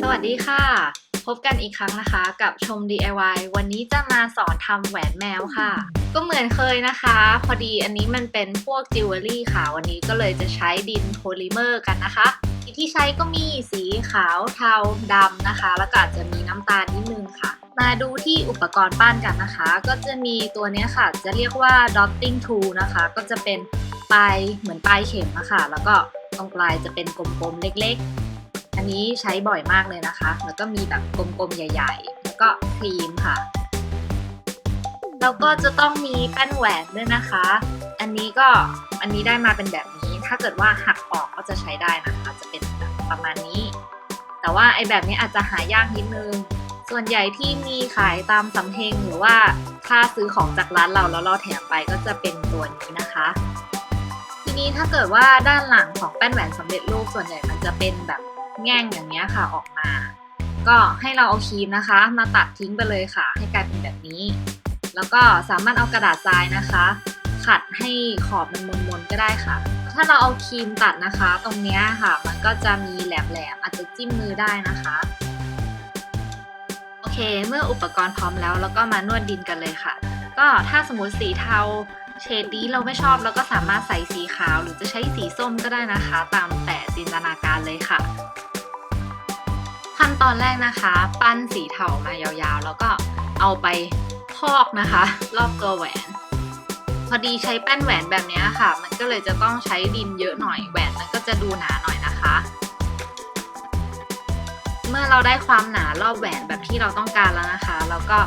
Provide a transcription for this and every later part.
สวัสดีค่ะ พบกันอีกครั้งนะคะ กับชม DIY วันนี้จะมาสอนทำแหวนแมวค่ะ ก็เหมือนเคยนะคะ พอดีอันนี้มันเป็นพวกจิวเวลรี่ค่ะ วันนี้ก็เลยจะใช้ดินโพลิเมอร์กันนะคะสีที่ใช้ก็มีสีขาวเทาดำนะคะ แล้วก็อาจจะมีน้ำตาลนิดนึงค่ะ มาดูที่อุปกรณ์ปั้นกันนะคะ ก็จะมีตัวนี้ค่ะ จะเรียกว่า dotting tool นะคะ ก็จะเป็นปลายเหมือนปลายเข็มอะค่ะแล้วก็ตรงปลายจะเป็นกลมๆเล็กๆ อันนี้ใช้บ่อยมากเลยนะคะ แล้วก็มีแบบกลมๆใหญ่ ๆ แล้วก็ครีมค่ะ แล้วก็จะต้องมีแป้นแหวนด้วยนะคะ อันนี้ก็อันนี้ได้มาเป็นแบบนี้ ถ้าเกิดว่าหักออกก็จะใช้ได้นะคะ จะเป็นแบบประมาณนี้ แต่ว่าไอแบบนี้อาจจะหายากนิดนึง ส่วนใหญ่ที่มีขายตามสำเพ็งหรือว่าถ้าซื้อของจากร้านเราแล้วเราแถมไปก็จะเป็นตัวนี้นะคะ ทีนี้ถ้าเกิดว่าด้านหลังของแป้นแหวนสำเร็จรูปส่วนใหญ่มันจะเป็นแบบ แง่งอย่างนี้ยค่ะออกมา ก็ให้เราเอาครีมนะคะ มาตัดทิ้งไปเลยค่ะ ให้กลายเป็นแบบนี้ แล้วก็สามารถเอากระดาษทรายนะคะ ขัดให้ขอบมันมนๆก็ได้ค่ะ ถ้าเราเอาครีมตัดนะคะ ตรงเนี้ยค่ะ มันก็จะมีแหลมๆอาจจะจิ้มมือได้นะคะโอเค เมื่ออุปกรณ์พร้อมแล้วแล้วก็มานวดดินกันเลยค่ะ ก็ถ้าสมมติสีเทาเฉดนี้เราไม่ชอบเราก็สามารถใส่สีขาว หรือจะใช้สีส้มก็ได้นะคะ ตามแต่จินตนาการเลยค่ะ ตอนแรกนะคะ ปั้นสีเทามายาวๆ แล้วก็เอาไปพอกนะคะ รอบตัวแหวน พอดีใช้แป้นแหวนแบบนี้ค่ะ มันก็เลยจะต้องใช้ดินเยอะหน่อยแหวนมันก็จะดูหนาหน่อยนะคะ เมื่อเราได้ความหนารอบแหวนแบบที่เราต้องการแล้วนะคะเราก็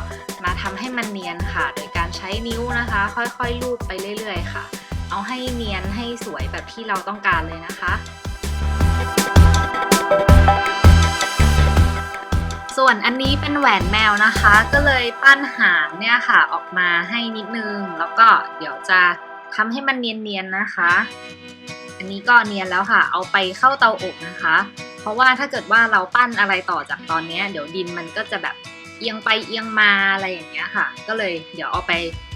มาทำให้มันเนียนค่ะ โดยการใช้นิ้วนะคะ ค่อยๆลูบไปเรื่อย ๆ ค่ะ เอาให้เนียนให้สวยแบบที่เราต้องการเลยนะคะ ส่วนอันนี้เป็นแหวนแมวนะคะ ก็เลยปั้นหางเนี่ยค่ะออกมาให้นิดนึง แล้วก็เดี๋ยวจะทำให้มันเนียนๆนะคะ อันนี้ก็เนียนแล้วค่ะ เอาไปเข้าเตาอบนะคะ เพราะว่าถ้าเกิดว่าเราปั้นอะไรต่อจากตอนนี้เดี๋ยวดินมันก็จะแบบเอียงไปเอียงมาอะไรอย่างเงี้ยค่ะ ก็เลยเดี๋ยวเอาไป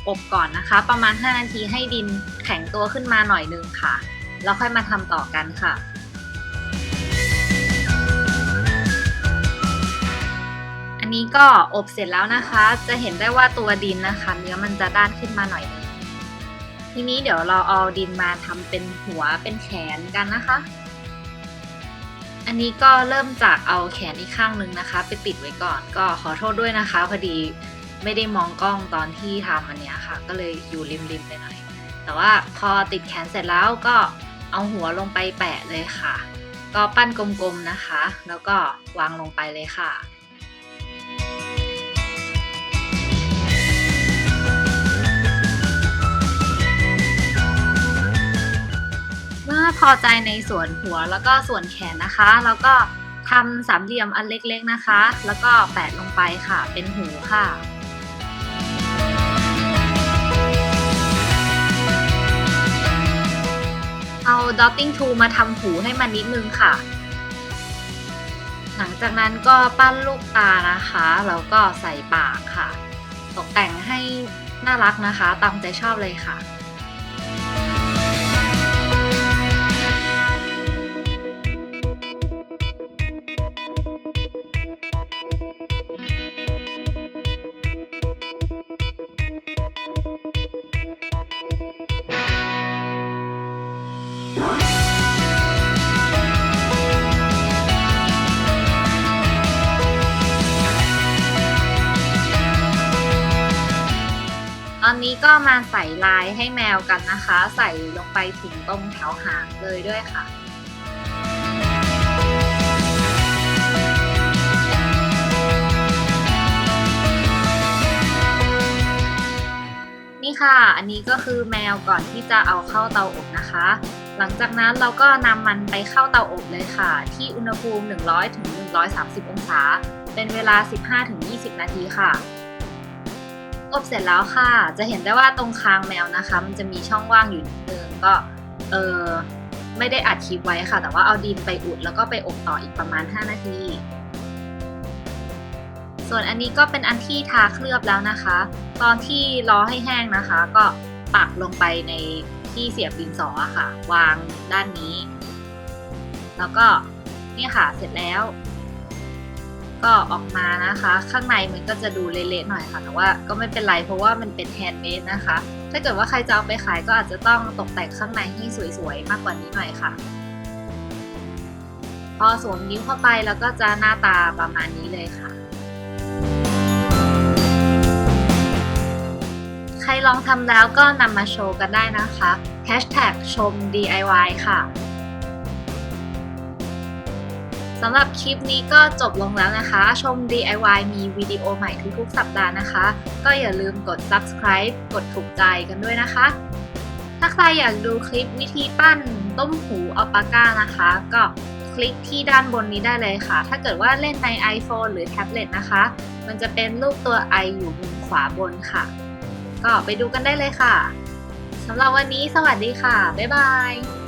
อบก่อนนะคะ ประมาณ 5 นาทีให้ดินแข็งตัวขึ้นมาหน่อยนึงค่ะ แล้วค่อยมาทำต่อกันค่ะ ก็อบเสร็จแล้วนะคะ จะเห็นได้ว่าตัวดินนะคะเนื้อมันจะด้านขึ้นมาหน่อยนึงทีนี้เดี๋ยวเราเอาดินมาทำเป็นหัวเป็นแขนกันนะคะ อันนี้ก็เริ่มจากเอาแขนอีกข้างหนึ่งนะคะ ไปติดไว้ก่อน ก็ขอโทษด้วยนะคะ พอดีไม่ได้มองกล้องตอนที่ทำอันเนี้ยค่ะ ก็เลยอยู่ริมๆไปหน่อย แต่ว่าพอติดแขนเสร็จแล้วก็เอาหัวลงไปแปะเลยค่ะ ก็ปั้นกลมๆนะคะ แล้วก็วางลงไปเลยค่ะ พอใจในส่วนหัวแล้วก็ส่วนแขนนะคะ แล้วก็ทำสามเหลี่ยมอันเล็กๆนะคะ แล้วก็แปะลงไปค่ะ เป็นหูค่ะเอา dotting tool มาทำหูให้มันนิดนึงค่ะ หลังจากนั้นก็ปั้นลูกตานะคะ แล้วก็ใส่ปากค่ะ ตกแต่งให้น่ารักนะคะ ตามใจชอบเลยค่ะ มาใส่ลายให้แมวกันนะคะ ใส่ลงไปถึงตรงแถวหางเลยด้วยค่ะนี่ค่ะ อันนี้ก็คือแมวก่อนที่จะเอาเข้าเตาอบนะคะ หลังจากนั้นเราก็นำมันไปเข้าเตาอบเลยค่ะ ที่อุณหภูมิ 100ถึง130 องศา เป็นเวลา 15-20 นาทีค่ะ อบเสร็จแล้วค่ะ จะเห็นได้ว่าตรงคางแมวนะคะ มันจะมีช่องว่างอยู่นิดนึงก็เออไม่ได้อัดคลิปไว้ค่ะ แต่ว่าเอาดินไปอุดแล้วก็ไปอบต่ออีกประมาณ 5 นาที ส่วนอันนี้ก็เป็นอันที่ทาเคลือบแล้วนะคะ ตอนที่รอให้แห้งนะคะ ก็ปักลงไปในที่เสียบดินสออะค่ะ วางด้านนี้ แล้วก็นี่ค่ะเสร็จแล้ว ก็ออกมานะคะ ข้างในมันก็จะดูเละๆหน่อยค่ะ แต่ว่าก็ไม่เป็นไรเพราะว่ามันเป็นแฮนด์เมดนะคะ ถ้าเกิดว่าใครจะเอาไปขายก็อาจจะต้องตกแต่งข้างในให้สวยๆ มากกว่านี้หน่อยค่ะ พอสวมนิ้วเข้าไปแล้วก็จะหน้าตาประมาณนี้เลยค่ะใครลองทำแล้วก็นำมาโชว์กันได้นะคะ Hashtag ชม DIY ค่ะ สำหรับคลิปนี้ก็จบลงแล้วนะคะ ชม DIY มีวิดีโอใหม่ทุกๆสัปดาห์นะคะ ก็อย่าลืมกด subscribe กดถูกใจกันด้วยนะคะ ถ้าใครอยากดูคลิปวิธีปั้นต้มหูอัลปาก้านะคะ ก็คลิกที่ด้านบนนี้ได้เลยค่ะ ถ้าเกิดว่าเล่นใน iPhone หรือแท็บเล็ตนะคะ มันจะเป็นรูปตัว i อยู่มุมขวาบนค่ะ ก็ไปดูกันได้เลยค่ะสำหรับวันนี้สวัสดีค่ะ บ๊ายบาย